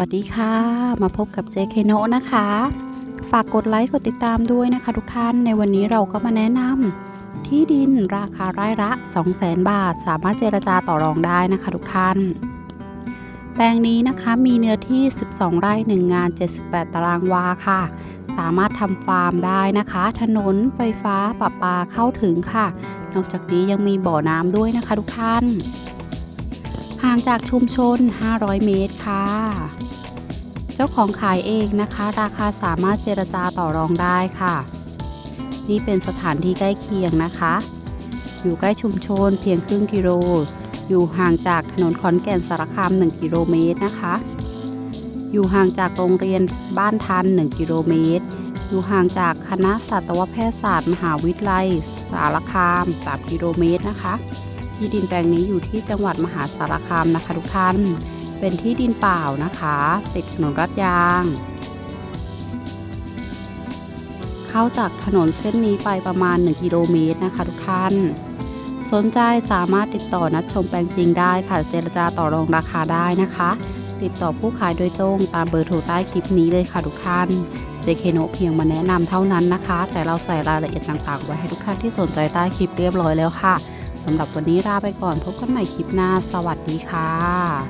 สวัสดีค่ะ มาพบกับเจเคโนนะคะ ฝากกดไลค์กดติดตามด้วยนะคะ ทุกท่านในวันนี้เราก็มาแนะนำที่ดินราคาไร่ละ200,000 บาท สามารถเจรจาต่อรองได้นะคะ ทุกท่าน แปลงนี้นะคะมีเนื้อที่ 12 ไร่1งาน 78 ตารางวาค่ะ สามารถทำฟาร์มได้นะคะ ถนนไฟฟ้าประปาเข้าถึงค่ะ นอกจากนี้ยังมีบ่อน้ำด้วยนะคะ ทุกท่าน ห่างจากชุมชน 500 เมตรค่ะ เจ้าของขายเองนะคะ ราคาสามารถเจรจาต่อรองได้ค่ะ นี่เป็นสถานที่ใกล้เคียงนะคะ อยู่ใกล้ชุมชนเพียงครึ่งกิโล อยู่ห่างจากถนนขอนแก่นสารคาม 1 กิโลเมตรนะคะ อยู่ห่างจากโรงเรียนบ้านทัน 1 กิโลเมตร อยู่ห่างจากคณะสัตวแพทยศาสตร์ มหาวิทยาลัย สารคาม 3 กิโลเมตรนะคะ ที่ดินแปลงนี้อยู่ที่จังหวัดมหาสารคามนะคะ ทุกท่าน เป็นที่ดินเปล่านะคะ ติดถนนรัดยาง เข้าจากถนนเส้นนี้ไปประมาณ 1 กิโลเมตรนะคะ ทุกท่าน สนใจสามารถติดต่อนัดชมแปลงจริงได้ค่ะ เจรจาต่อรองราคาได้นะคะ ติดต่อผู้ขายโดยตรงตามเบอร์โทรใต้คลิปนี้เลยค่ะทุกท่าน JK โนเพียงมาแนะนำเท่านั้นนะคะ แต่เราใส่รายละเอียดต่างๆ ไว้ให้ทุกท่านที่สนใจใต้คลิปเรียบร้อยแล้วค่ะ สำหรับวันนี้ลาไปก่อนพบกันใหม่คลิปหน้า สวัสดีค่ะ